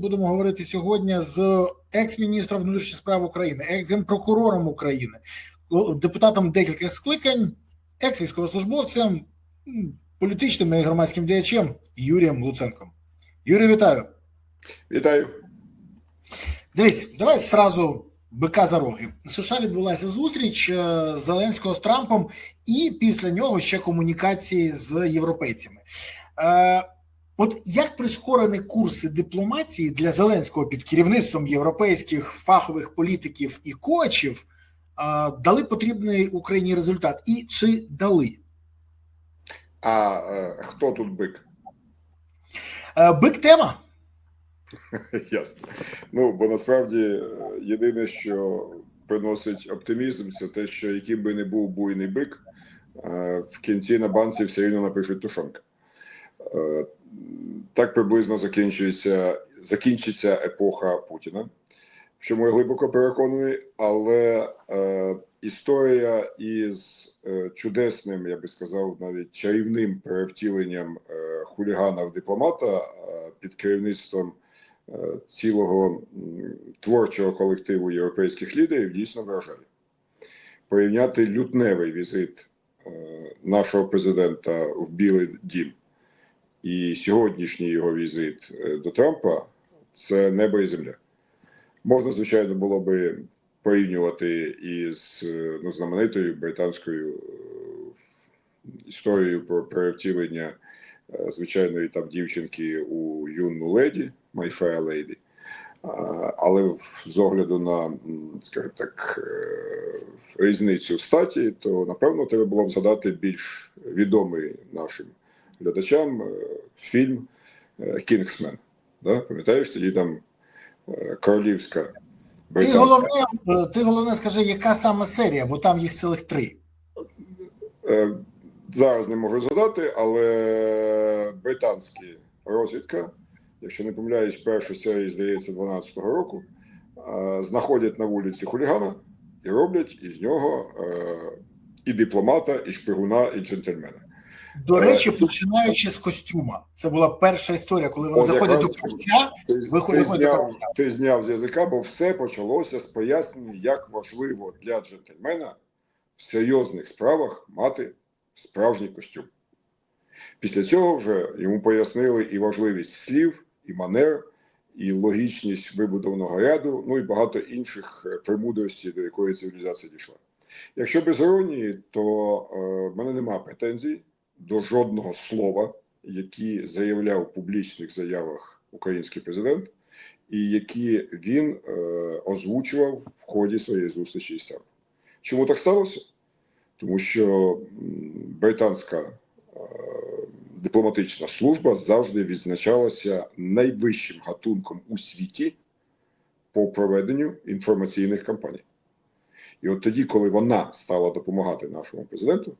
будемо говорити сьогодні з екс-міністром внутрішніх справ України, екс-генпрокурором України, депутатом декілька скликань, екс-військовослужбовцем, політичним і громадським діячем Юрієм Луценком. Юрій, вітаю. Вітаю. Дивись, давай зразу бика за роги. В США відбулася зустріч е, Зеленського з Трампом, і після нього ще комунікації з європейцями. От як прискорені курси дипломатії для Зеленського під керівництвом європейських фахових політиків і коачів дали потрібний Україні результат, і чи дали? А е, хто тут бик? Е, Бик тема. Ясно. Ну, бо насправді е, єдине, що приносить оптимізм, це те, що яким би не був буйний бик, в кінці на банці все рівно напишуть тушонка. Е, Так приблизно закінчується, закінчиться епоха Путіна, в чому я глибоко переконаний, але е, історія із е, чудесним, я би сказав, навіть чарівним перевтіленням е, хулігана в дипломата е, під керівництвом е, цілого м, творчого колективу європейських лідерів дійсно вражає. Порівняти лютневий візит е, нашого президента в Білий Дім і сьогоднішній його візит е, до Трампа це небо і земля. Можна, звичайно, було би порівнювати із е, ну, знаменитою британською е, історією про перевтілення звичайної там дівчинки у юну леді, My Fair Lady. Але з огляду на, скажімо так, різницю в статі, то напевно треба було б згадати більш відомий нашим глядачам е, фільм е, Кінгсмен. Да? Пам'ятаєш, тоді там е, королівська Ти головне, ти головне скажи, яка саме серія, бо там їх цілих три. Зараз не можу згадати, але британська розвідка, якщо не помиляюсь, першу серію, здається, 12-го року, знаходять на вулиці хулігана і роблять із нього і дипломата, і шпигуна, і джентльмена. До речі, починаючи з костюма. Це була перша історія, коли вони От заходять до кравця. Ти, зняв, кравця. ти зняв з язика, бо все почалося з пояснення, як важливо для джентльмена в серйозних справах мати справжній костюм. Після цього вже йому пояснили і важливість слів, і манер, і логічність вибудованого ряду, ну і багато інших е, премудростей, до якої цивілізація дійшла. Якщо без іронії, то е, в мене немає претензій до жодного слова, які заявляв в публічних заявах український президент, і які він е, озвучував в ході своєї зустрічі із Трампом. Чому так сталося? Тому що британська е, дипломатична служба завжди відзначалася найвищим гатунком у світі по проведенню інформаційних кампаній. І от тоді, коли вона стала допомагати нашому президенту,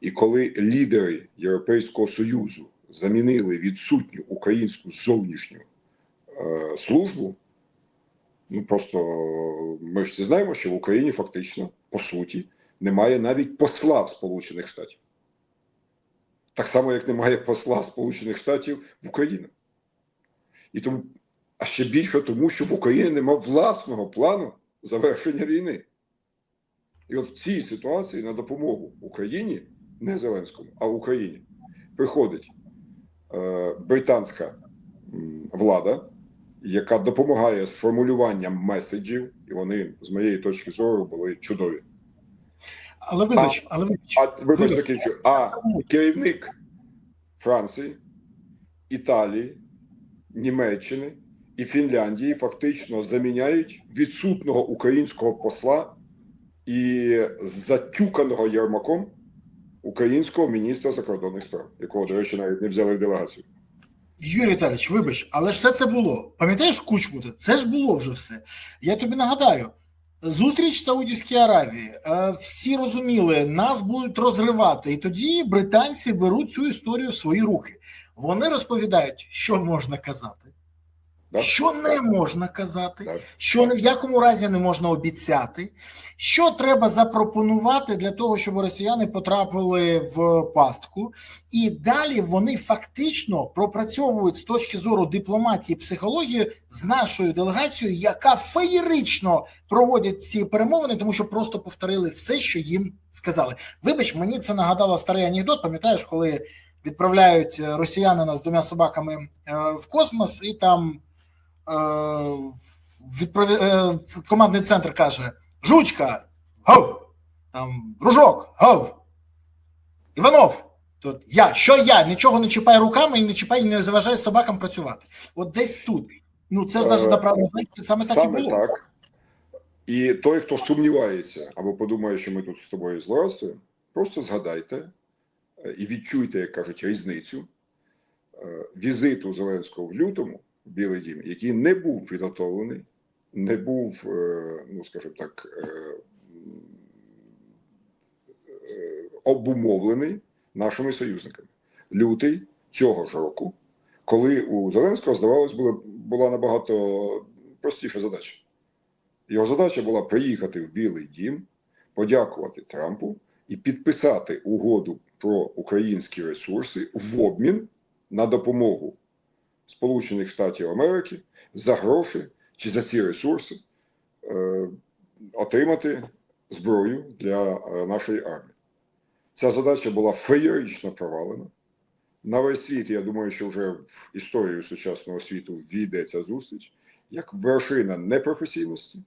і коли лідери Європейського Союзу замінили відсутню українську зовнішню е, службу, ну просто ми ж знаємо, що в Україні фактично по суті немає навіть посла в Сполучених Штатів. Так само, як немає посла Сполучених Штатів в Україну. І тому, а ще більше тому, що в Україні немає власного плану завершення війни. І от в цій ситуації на допомогу Україні, не Зеленському, а Україні, приходить е, британська влада, яка допомагає з формулюванням меседжів, і вони, з моєї точки зору, були чудові. Але вибач, але вибач. А вибач, закінчу. А керівник Франції, Італії, Німеччини і Фінляндії фактично заміняють відсутного українського посла і затюканого Єрмаком українського міністра закордонних справ, якого, до речі, навіть не взяли в делегацію. Юрій Віталійович, вибач, але ж все це було. Пам'ятаєш Кучму? Це ж було вже все. Я тобі нагадаю. Зустріч в Саудівській Аравії. Е, Всі розуміли, нас будуть розривати, і тоді британці беруть цю історію в свої руки. Вони розповідають, що можна казати. Да? що не можна казати, Так. що ні в якому разі не можна обіцяти, що треба запропонувати для того, щоб росіяни потрапили в пастку, і далі вони фактично пропрацьовують з точки зору дипломатії психології з нашою делегацією, яка феєрично проводить ці перемовини, тому що просто повторили все, що їм сказали. Вибач, мені це нагадало старий анекдот. Пам'ятаєш, коли відправляють е, росіянина з двома собаками е, в космос, і там е, е, командний центр каже: Жучка, гов! Там Дружок, гов! Іванов. Тут я, що я? Нічого не чіпай руками і не чіпай, і не заважай собакам працювати. От десь тут. Ну це ж навіть Е, направду це саме так Саме і було. так. І той, хто сумнівається або подумає, що ми тут з тобою злорадствуємо, просто згадайте і відчуйте, як кажуть, різницю візиту Зеленського в лютому Білий Дім, який не був підготовлений, не був, е, ну скажімо так, е, е, обумовлений нашими союзниками. Лютий цього ж року, коли у Зеленського, здавалось, була, була набагато простіша задача. Його задача була приїхати в Білий Дім, подякувати Трампу і підписати угоду про українські ресурси в обмін на допомогу Сполучених Штатів Америки за гроші чи за ці ресурси е, отримати зброю для е, нашої армії. Ця задача була феєрично провалена. На весь світ, я думаю, що вже в історію сучасного світу війде ця зустріч як вершина непрофесійності,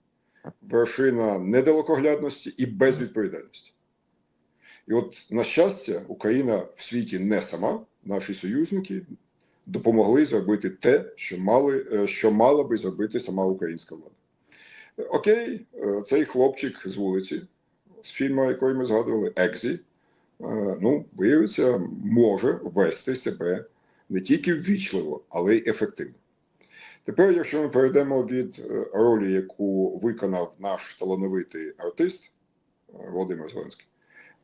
вершина недалекоглядності і безвідповідальності. І от, на щастя, Україна в світі не сама, наші союзники допомогли зробити те, що мали, е, що мала би зробити сама українська влада. Окей, е, цей хлопчик з вулиці, з фільму, який ми згадували, Екзі, е, ну, виявиться, може вести себе не тільки ввічливо, але й ефективно. Тепер, якщо ми перейдемо від ролі, яку виконав наш талановитий артист Володимир Зеленський,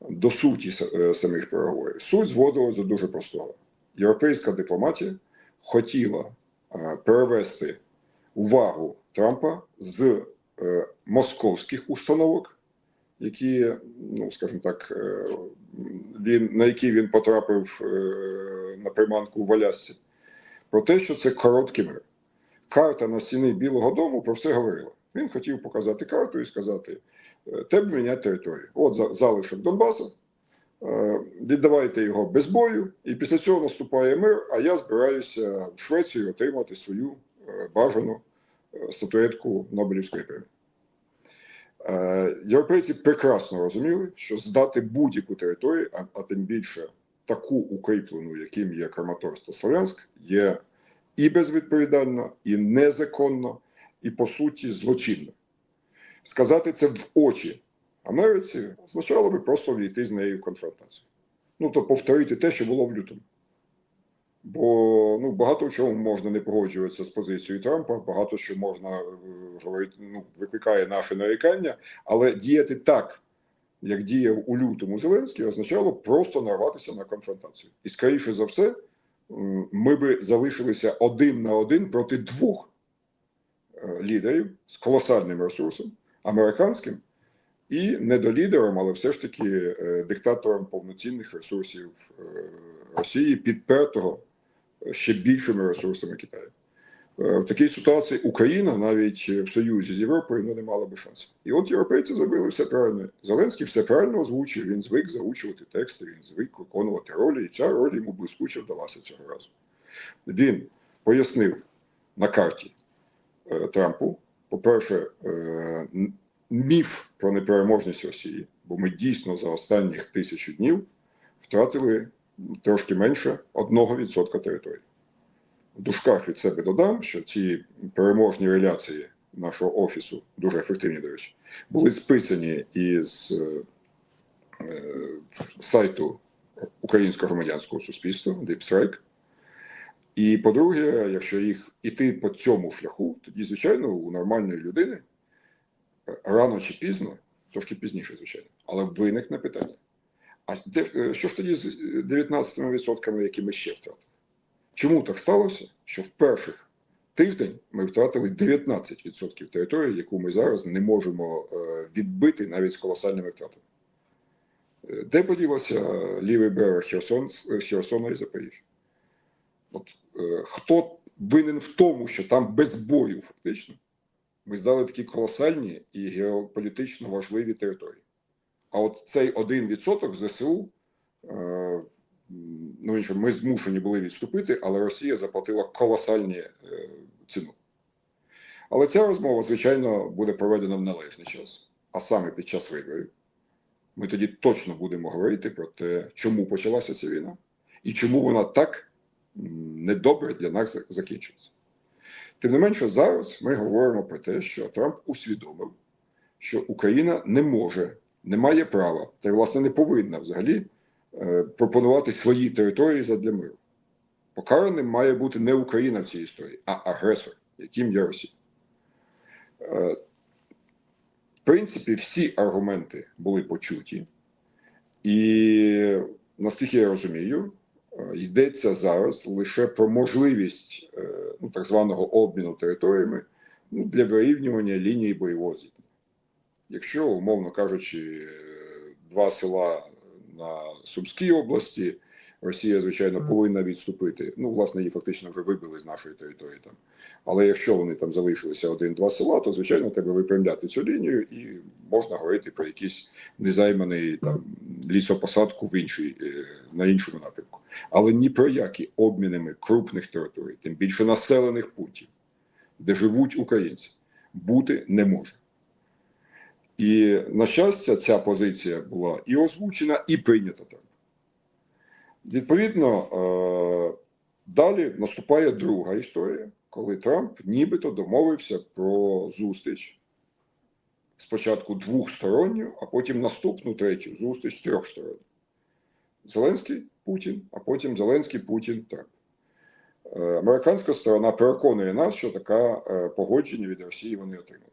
до суті самих переговорів, суть зводилась до дуже простого. Європейська дипломатія хотіла е, перевести увагу Трампа з е, московських установок, які, ну скажімо так, е, він, на які він потрапив на приманку в Алясці, про те, що це короткий мир карта на стіни Білого Дому про все говорила. Він хотів показати карту і сказати: треба міняти територію. От за- залишок Донбасу, віддавайте його без бою, і після цього наступає мир. А я збираюся в Швецію отримати свою е, бажану е, статуетку Нобелівської премії. Е, Європейці прекрасно розуміли, що здати будь-яку територію, а, а тим більше таку укріплену, яким є Краматорськ та Слов'янськ, є і безвідповідально, і незаконно, і по суті злочинно. Сказати це в очі Америці означало би просто війти з нею в конфронтацію. Ну, то повторити те, що було в лютому. Бо ну, багато в чому можна не погоджуватися з позицією Трампа, багато що можна е, говорити, ну, викликає наше нарікання, але діяти так, як діяв у лютому Зеленський, означало просто нарватися на конфронтацію. І скоріше за все, ми би залишилися один на один проти двох е, лідерів з колосальним ресурсом, американським і не до лідером, але все ж таки е, диктатором повноцінних ресурсів е, Росії, підпертого е, ще більшими ресурсами Китаю. В такій ситуації Україна навіть в союзі з Європою ну, не мала би шансів. І от європейці зробили все правильно. Зеленський все правильно озвучив. Він звик заучувати тексти, він звик виконувати ролі, і ця роль йому блискуче вдалася цього разу. Він пояснив на карті Трампу, по-перше, е, н- міф про непереможність Росії, бо ми дійсно за останніх тисячу днів втратили трошки менше 1% території. В дужках від себе додам, що ці переможні реляції нашого офісу, дуже ефективні, до речі, були списані із е, е, сайту Українського громадянського суспільства Deep Strike. І по-друге, якщо їх іти по цьому шляху, тоді, звичайно, у нормальної людини рано чи пізно, трошки пізніше, звичайно, але виникне питання. А де, е, що ж тоді з 19%, які ми ще втратили? Чому так сталося, що в перших тиждень ми втратили 19% території, яку ми зараз не можемо е, відбити навіть з колосальними втратами. Е, Де поділося лівий берег Херсон, Херсона і Запоріжжя? От, е, хто винен в тому, що там без бою фактично ми здали такі колосальні і геополітично важливі території. А от цей 1% ЗСУ, е, ну інше, ми змушені були відступити, але Росія заплатила колосальні е, ціну. Але ця розмова, звичайно, буде проведена в належний час, а саме під час виборів. Ми тоді точно будемо говорити про те, чому почалася ця війна і чому вона так недобре для нас за- закінчується. Тим не менше, зараз ми говоримо про те, що Трамп усвідомив, що Україна не може, не має права та й, власне, не повинна взагалі е, пропонувати свої території задля миру. Покараним має бути не Україна в цій історії, а агресор, яким є Росія. Е, В принципі, всі аргументи були почуті, і наскільки я розумію, йдеться зараз лише про можливість е, ну, так званого обміну територіями ну, для вирівнювання лінії бойового зіткнення. Якщо, умовно кажучи, е, два села на Сумській області, Росія, звичайно, повинна відступити. Ну, власне, її фактично вже вибили з нашої території там. Але якщо вони там залишилися один-два села, то звичайно треба випрямляти цю лінію і можна говорити про якийсь незайманий там лісопосадку в іншій, е, на іншому напрямку. Але ні про які обмінами крупних територій, тим більше населених пунктів, де живуть українці, бути не може. І на щастя, ця позиція була і озвучена, і прийнята там. Відповідно, е, далі наступає друга історія, коли Трамп нібито домовився про зустріч спочатку двохсторонню, а потім наступну третю зустріч трьохсторонню. Зеленський Путін, а потім Зеленський Путін Трамп. Е, Американська сторона переконує нас, що таке погодження від Росії вони отримали.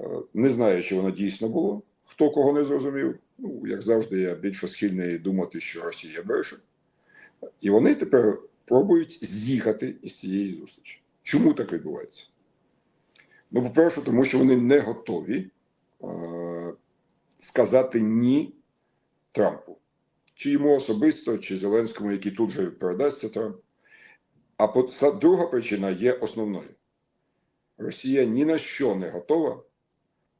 Е, Не знаю, чи воно дійсно було. Хто кого не зрозумів. Ну, як завжди, я більше схильний думати, що Росія бреше. І вони тепер пробують з'їхати із цієї зустрічі. Чому так відбувається? Ну, по-перше, тому що вони не готові е- сказати ні Трампу. Чи йому особисто, чи Зеленському, який тут же передасться Трамп. А друга причина є основною. Росія ні на що не готова,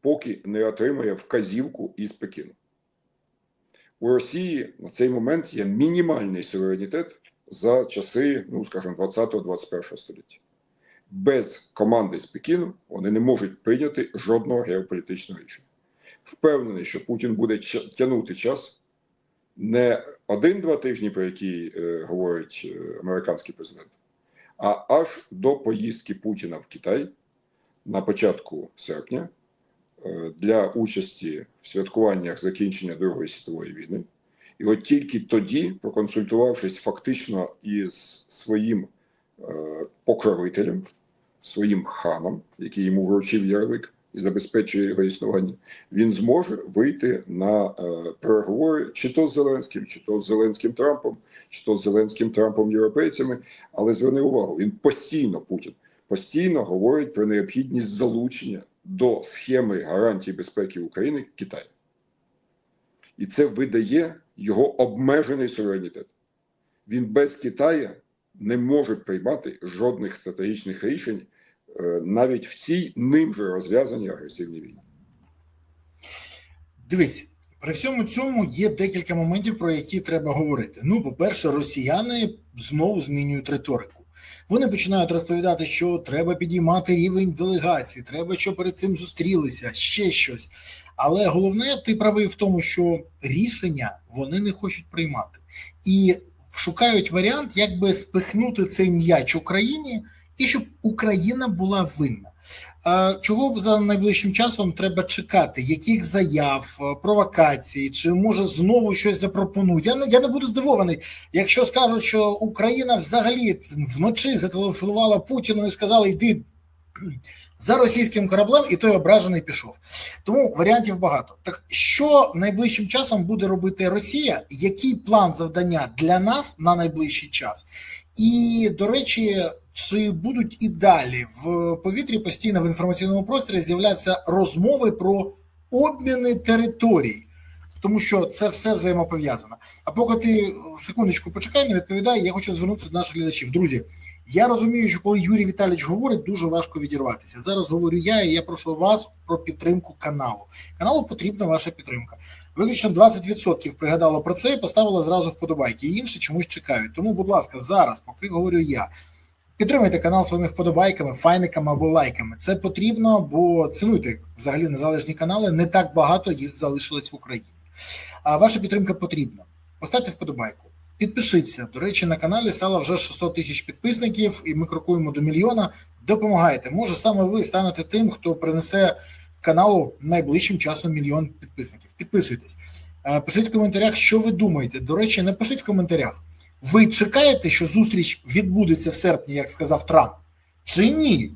поки не отримає вказівку із Пекіну. У Росії на цей момент є мінімальний суверенітет за часи, ну скажімо, 20-21 століття. Без команди з Пекіну вони не можуть прийняти жодного геополітичного рішення. Впевнений, що Путін буде тягнути час не один-два тижні, про які е, говорить е, американський президент, а аж до поїздки Путіна в Китай на початку серпня для участі в святкуваннях закінчення Другої світової війни. І от тільки тоді, проконсультувавшись фактично із своїм е, покровителем, своїм ханом, який йому вручив ярлик і забезпечує його існування, він зможе вийти на е, переговори чи то з Зеленським, чи то з Зеленським Трампом, чи то з Зеленським Трампом європейцями. Але зверни увагу, він постійно Путін постійно говорить про необхідність залучення до схеми гарантій безпеки України Китаю. І це видає його обмежений суверенітет. Він без Китаю не може приймати жодних стратегічних рішень е, навіть в цій ним же розв'язаній агресивній війні. Дивись, при всьому цьому є декілька моментів, про які треба говорити. Ну, по-перше, росіяни знову змінюють риторику. Вони починають розповідати, що треба підіймати рівень делегації, треба, що перед цим зустрілися, ще щось. Але головне, ти правий в тому, що рішення вони не хочуть приймати і шукають варіант, як би спихнути цей м'яч Україні, і щоб Україна була винна. Чого за найближчим часом треба чекати? Яких заяв, е, провокацій, чи може знову щось запропонують? Я не я не буду здивований, якщо скажуть, що Україна взагалі вночі зателефонувала Путіну і сказала: йди за російським кораблем, і той ображений пішов. Тому варіантів багато. Так що найближчим часом буде робити Росія? Який план завдання для нас на найближчий час? І до речі, чи будуть і далі в повітрі постійно в інформаційному просторі з'являтися розмови про обміни територій, тому що це все взаємопов'язано. А поки ти секундочку почекай, не відповідай, я хочу звернутися до наших глядачів. Друзі, я розумію, що коли Юрій Віталійович говорить, дуже важко відірватися. Зараз говорю я, і я прошу вас про підтримку каналу. Каналу потрібна ваша підтримка. Виключно 20% пригадало про це і поставило зразу вподобайки. Інші чомусь чекають. Тому, будь ласка, зараз, поки говорю я. Підтримуйте канал своїми вподобайками, файниками або лайками. Це потрібно, бо цінуйте взагалі незалежні канали. Не так багато їх залишилось в Україні. А ваша підтримка потрібна. Поставте вподобайку. Підпишіться. До речі, на каналі стало вже 600 тисяч підписників, і ми крокуємо до мільйона. Допомагайте. Може, саме ви станете тим, хто принесе каналу найближчим часом мільйон підписників. Підписуйтесь. Е, Пишіть в коментарях, що ви думаєте. До речі, напишіть в коментарях. Ви чекаєте, що зустріч відбудеться в серпні, як сказав Трамп, чи ні?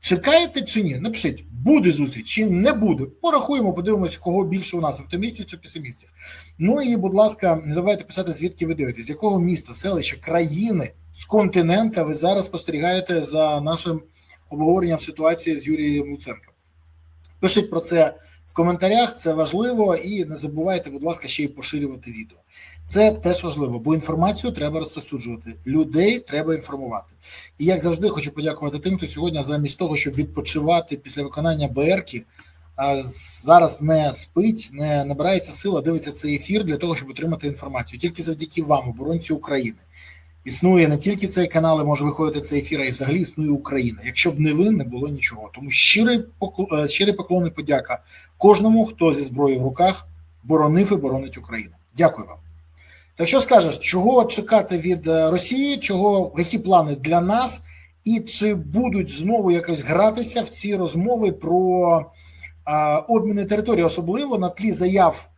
Чекаєте чи ні? Напишіть, буде зустріч чи не буде. Порахуємо, подивимося, кого більше у нас оптимістів чи песимістів. Ну і, будь ласка, не забувайте писати, звідки ви дивитесь, з якого міста, селища, країни з континента ви зараз спостерігаєте за нашим обговоренням ситуації з Юрієм Луценком. Пишіть про це в коментарях, це важливо, і не забувайте, будь ласка, ще й поширювати відео. Це теж важливо, бо інформацію треба розповсюджувати. Людей треба інформувати. І як завжди, хочу подякувати тим, хто сьогодні, замість того, щоб відпочивати після виконання БРК, а зараз не спить, не набирається сила, дивиться цей ефір для того, щоб отримати інформацію. Тільки завдяки вам, оборонці України. Існує не тільки цей канал, і може виходити цей ефір, а й взагалі існує Україна. Якщо б не ви, не було нічого. Тому щирий поклон, е, щирий поклон і подяка кожному, хто зі зброєю в руках боронив і боронить Україну. Дякую вам. Так що скажеш, чого чекати від е, Росії, чого які плани для нас, і чи будуть знову якось гратися в ці розмови про а, обміни території, особливо на тлі заяв е,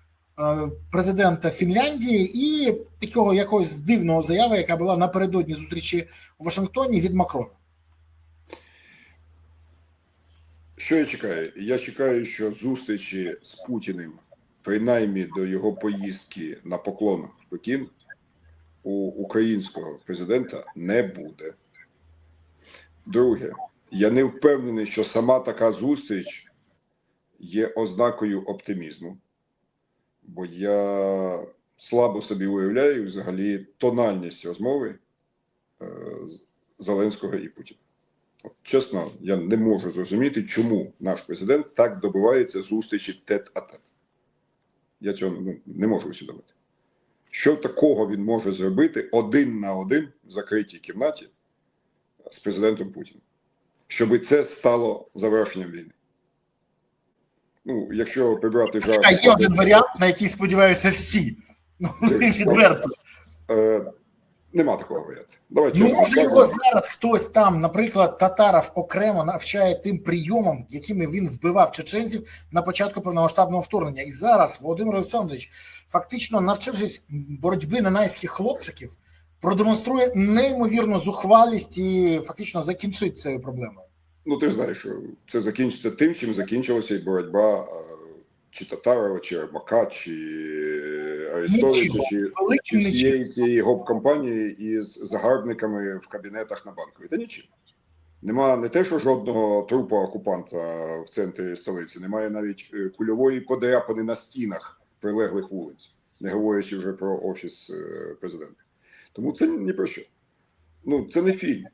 президента Фінляндії і такого якогось дивного заяви, яка була напередодні зустрічі у Вашингтоні від Макрона? Що я чекаю? Я чекаю, що зустрічі з Путіним, принаймні до його поїздки на поклон в Пекін, у українського президента не буде. Друге, я не впевнений, що сама така зустріч є ознакою оптимізму, бо я слабо собі уявляю взагалі тональність розмови е, Зеленського і Путіна. От, чесно, я не можу зрозуміти, чому наш президент так добивається зустрічі тет-а-тет. Я цього ну, не можу усвідомити. Що такого він може зробити один на один в закритій кімнаті з президентом Путіним, щоб це стало завершенням війни? Ну, якщо прибрати жарт, А є один варіант, на який сподіваються всі. Ну, відверто. е, нема такого варіанту. Давай Ну, чесно може його зараз хтось там, наприклад, Татаров окремо навчає тим прийомам, якими він вбивав чеченців на початку повномасштабного вторгнення. І зараз Володимир Олександрович, фактично навчившись боротьби ненайських хлопчиків, продемонструє неймовірну зухвалість і фактично закінчить цією проблемою. Ну, ти ж знаєш, що це закінчиться тим, чим закінчилася і боротьба е, чи Татарова, чи Ермака, чи Арестовича, чи, всієї цієї гоп-компанії із загарбниками в кабінетах на банковій. Та нічим. Нема не те, що жодного трупа окупанта в центрі столиці, немає навіть е, кульової подряпини на стінах прилеглих вулиць, не говорячи вже про офіс е, президента. Тому це ні про що. Ну, це не фільм.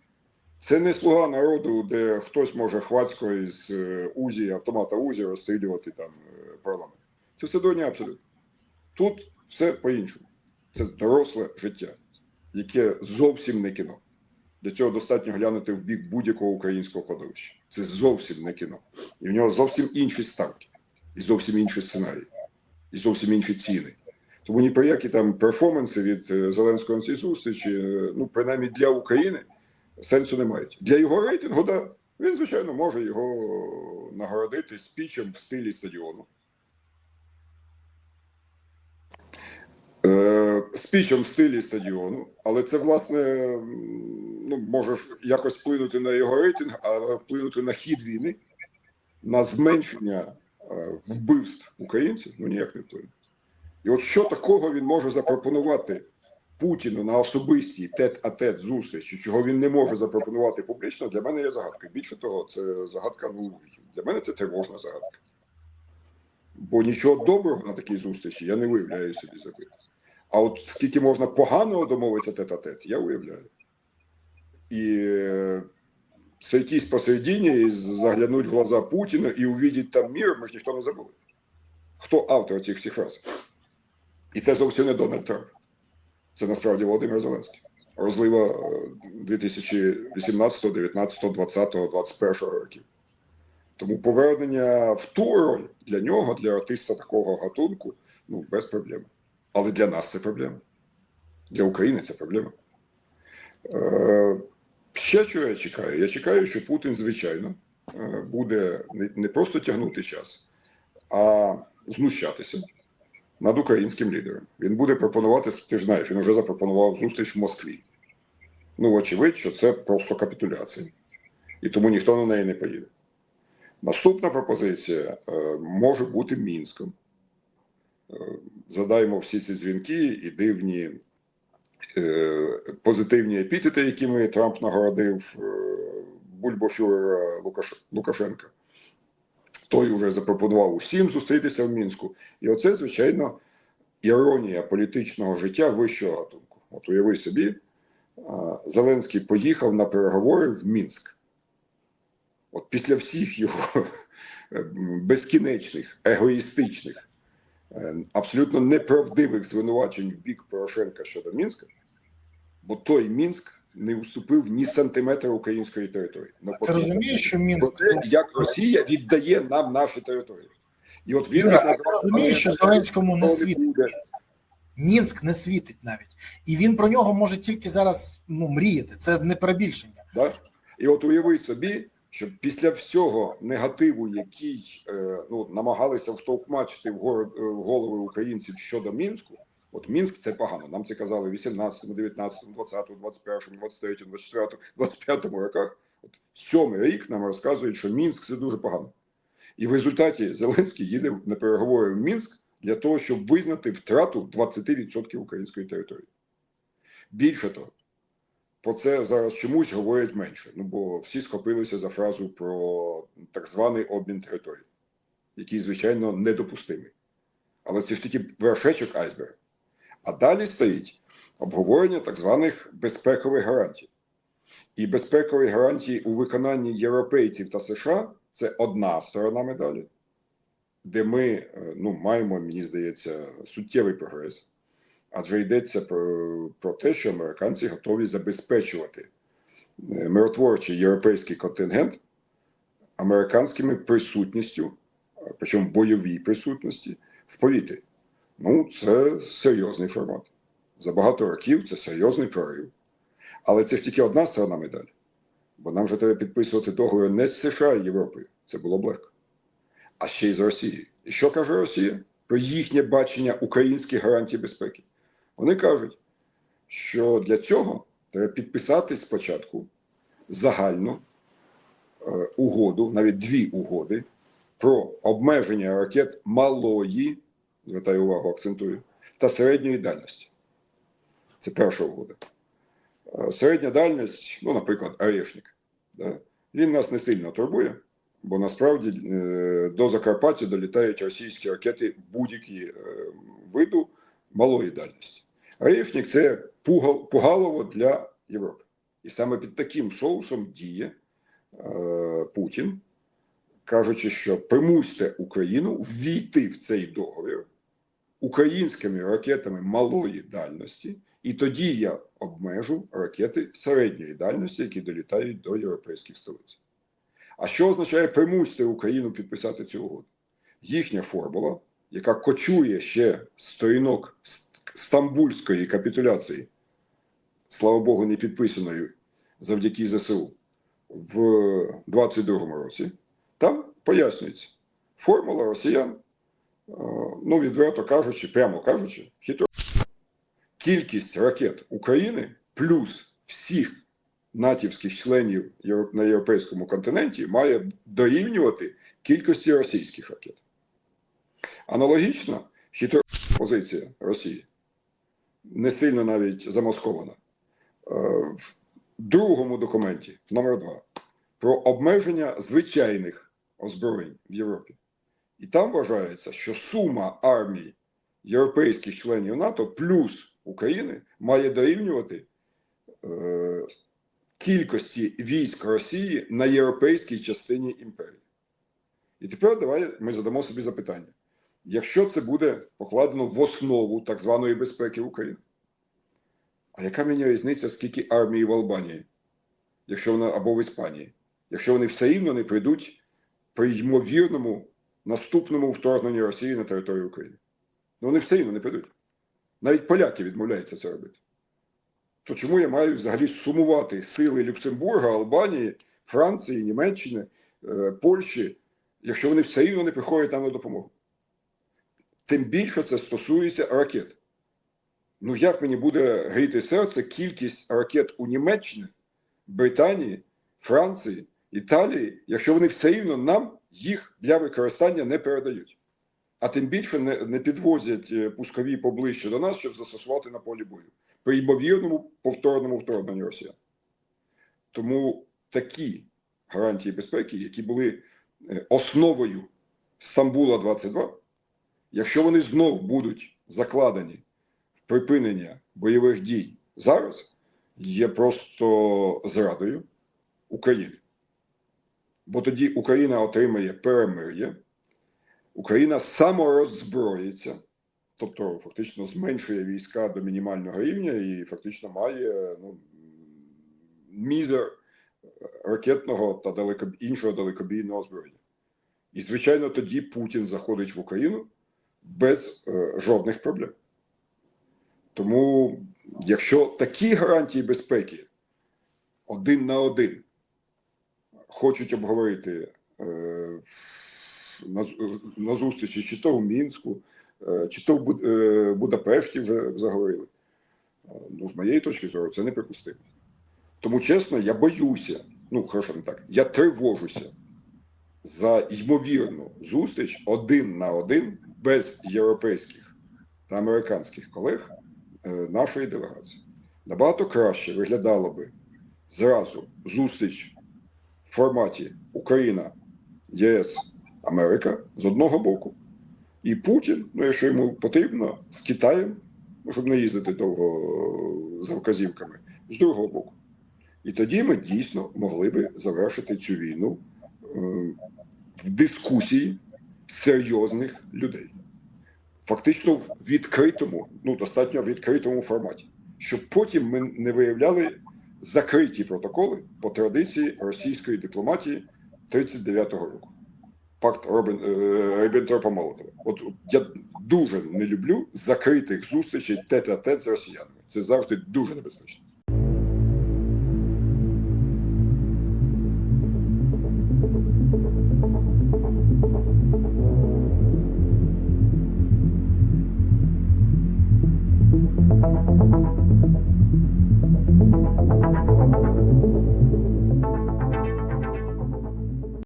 Це не слуга народу, де хтось може хвацько із е, УЗІ, автомата УЗІ розстрілювати там е, парламент. Це все дурня абсолютно. Тут все по-іншому. Це доросле життя, яке зовсім не кіно. Для цього достатньо глянути в бік будь-якого українського кладовища. Це зовсім не кіно. І в нього зовсім інші ставки, і зовсім інші сценарії, і зовсім інші ціни. Тому ні про які там перформанси від е, Зеленського на цій зустрічі, ну принаймні для України, сенсу не мають. Для його рейтингу, да, він, звичайно, може його нагородити спічем в стилі стадіону. Е, спічем в стилі стадіону, але це, власне, ну, може якось вплинути на його рейтинг, але вплинути на хід війни, на зменшення е, вбивств українців, ну ніяк не вплине. І от що такого він може запропонувати Путіну на особистій тет-а-тет зустрічі, чого він не може запропонувати публічно, для мене є загадкою. Більше того, це загадка ну для мене це тривожна загадка. Бо нічого доброго на такій зустрічі я не виявляю собі забити. А от скільки можна поганого домовитися тет-а-тет, я уявляю. І е, сойтись посередині і заглянуть в глаза Путіну і увидеть там мир, ми ж ніхто не забули. Хто автор цих всіх фраз? І це зовсім не Дональд Трамп. Це насправді Володимир Зеленський. Розлива е, 2018, 19, 20, 21 років. Тому повернення в ту роль для нього, для артиста такого гатунку, ну, без проблем. Але для нас це проблема. Для України це проблема. Е, ще що я чекаю? Я чекаю, що Путін, звичайно, е, буде не просто тягнути час, а знущатися над українським лідером. Він буде пропонувати, ти ж знаєш, він вже запропонував зустріч в Москві. Ну, очевидь, що це просто капітуляція. І тому ніхто на неї не поїде. Наступна пропозиція е, може бути Мінськом. Е, задаємо всі ці дзвінки і дивні е, позитивні епітети, якими Трамп нагородив е, бульбофюрера Лукаш... Лукашенка. Той вже запропонував усім зустрітися в Мінську. І оце, звичайно, іронія політичного життя вищого гатунку. От уяви собі, Зеленський поїхав на переговори в Мінськ. От після всіх його е, безкінечних, егоїстичних, е, абсолютно неправдивих звинувачень в бік Порошенка щодо Мінська, бо той Мінськ не уступив ні сантиметра української території. Ти Навпаки, розумієш, що про Мінськ те, як Росія віддає нам наші території. І от він ти розумієш, що Зеленському не світить буде. Мінськ. Не світить навіть. І він про нього може тільки зараз ну, мріяти. Це не перебільшення. Да? І от уяви собі, що після всього негативу, який е, ну, намагалися втовкмачити в, гор- е, в голови українців щодо Мінську, от Мінськ це погано. Нам це казали в 18, 19, 20, 21, 23, 24, 25 роках. От сьомий рік нам розказують, що Мінськ це дуже погано. І в результаті Зеленський їде на переговори в Мінськ для того, щоб визнати втрату 20% української території. Більше того, про це зараз чомусь говорять менше. Ну бо всі схопилися за фразу про так званий обмін територій, який, звичайно, недопустимий. Але це ж тільки вершечок айсберга. А далі стоїть обговорення так званих безпекових гарантій. І безпекові гарантії у виконанні європейців та США це одна сторона медалі, де ми е, ну, маємо, мені здається, суттєвий прогрес. Адже йдеться про, про те, що американці готові забезпечувати е, миротворчий європейський контингент американськими присутністю, причому бойовій присутності в повітрі. Ну, це серйозний формат. За багато років це серйозний прорив. Але це ж тільки одна сторона медалі. Бо нам вже треба підписувати договір не з США і Європою. Це було б легко. А ще й з Росією. І що каже Росія про їхнє бачення українських гарантій безпеки? Вони кажуть, що для цього треба підписати спочатку загальну е, угоду, навіть дві угоди про обмеження ракет малої, звертаю увагу, акцентую, та середньої дальності. Це перша угода. Середня дальність, ну, наприклад, Орешник, да, він нас не сильно турбує, бо насправді е, до Закарпаття долітають російські ракети будь-які е, виду малої дальності. Орешник – це пугалово для Європи. І саме під таким соусом діє е, Путін, кажучи, що примусьте Україну ввійти в цей договір українськими ракетами малої дальності, і тоді я обмежу ракети середньої дальності, які долітають до європейських столиць. А що означає примусити Україну підписати цю угоду? Їхня формула, яка кочує ще сторінок стамбульської капітуляції, слава Богу, не підписаної завдяки ЗСУ в 22-му році, там пояснюється формула росіян, ну відверто кажучи, прямо кажучи, хитро. Кількість ракет України плюс всіх натівських членів на європейському континенті має дорівнювати кількості російських ракет. Аналогічно хитро позиція Росії. не сильно навіть замаскована. Е, В другому документі, номер 2 про обмеження звичайних озброєнь в Європі. І там вважається, що сума армій європейських членів НАТО плюс України має дорівнювати е, кількості військ Росії на європейській частині імперії. І тепер давай ми задамо собі запитання: якщо це буде покладено в основу так званої безпеки України, а яка мені різниця, скільки армії в Албанії, якщо вона або в Іспанії, якщо вони все рівно не прийдуть при ймовірному наступному вторгненні Росії на територію України? Ну вони все рівно не прийдуть. Навіть поляки відмовляються це робити. То чому я маю взагалі сумувати сили Люксембурга, Албанії, Франції, Німеччини, е, Польщі, якщо вони все рівно не приходять нам на допомогу? Тим більше це стосується ракет. Ну як мені буде гріти серце кількість ракет у Німеччині, Британії, Франції, Італії, якщо вони все рівно нам їх для використання не передають? А тим більше не, не підвозять е, пускові поближче до нас, щоб застосувати на полі бою при ймовірному повторному вторгненні Росіян. Тому такі гарантії безпеки, які були е, основою Стамбула 22, якщо вони знов будуть закладені в припинення бойових дій зараз, є просто зрадою України. Бо тоді Україна отримає перемир'я, Україна самороззброїться, тобто фактично зменшує війська до мінімального рівня і фактично має ну, мізер ракетного та далеко, іншого далекобійного озброєння. І, звичайно, тоді Путін заходить в Україну без е, жодних проблем. Тому, якщо такі гарантії безпеки один на один хочуть обговорити е, на, зустрічі, чи то в Мінську, е, чи то в е, Будапешті вже заговорили. Ну, з моєї точки зору, це неприпустимо. Тому, чесно, я боюся, ну, хорошо, не так, я тривожуся за ймовірну зустріч один на один без європейських та американських колег нашої делегації. Набагато краще виглядало би зразу зустріч форматі Україна, ЄС, Америка з одного боку, і Путін, ну якщо йому потрібно, з Китаєм, ну, щоб не їздити довго е, за вказівками, з другого боку. І тоді ми дійсно могли би завершити цю війну е, в дискусії серйозних людей. Фактично в відкритому, ну достатньо відкритому форматі, щоб потім ми не виявляли закриті протоколи по традиції російської дипломатії 39-го року. Пакт Робін, е, Молотова. От я дуже не люблю закритих зустрічей тет-а-тет з росіянами. Це завжди дуже небезпечно.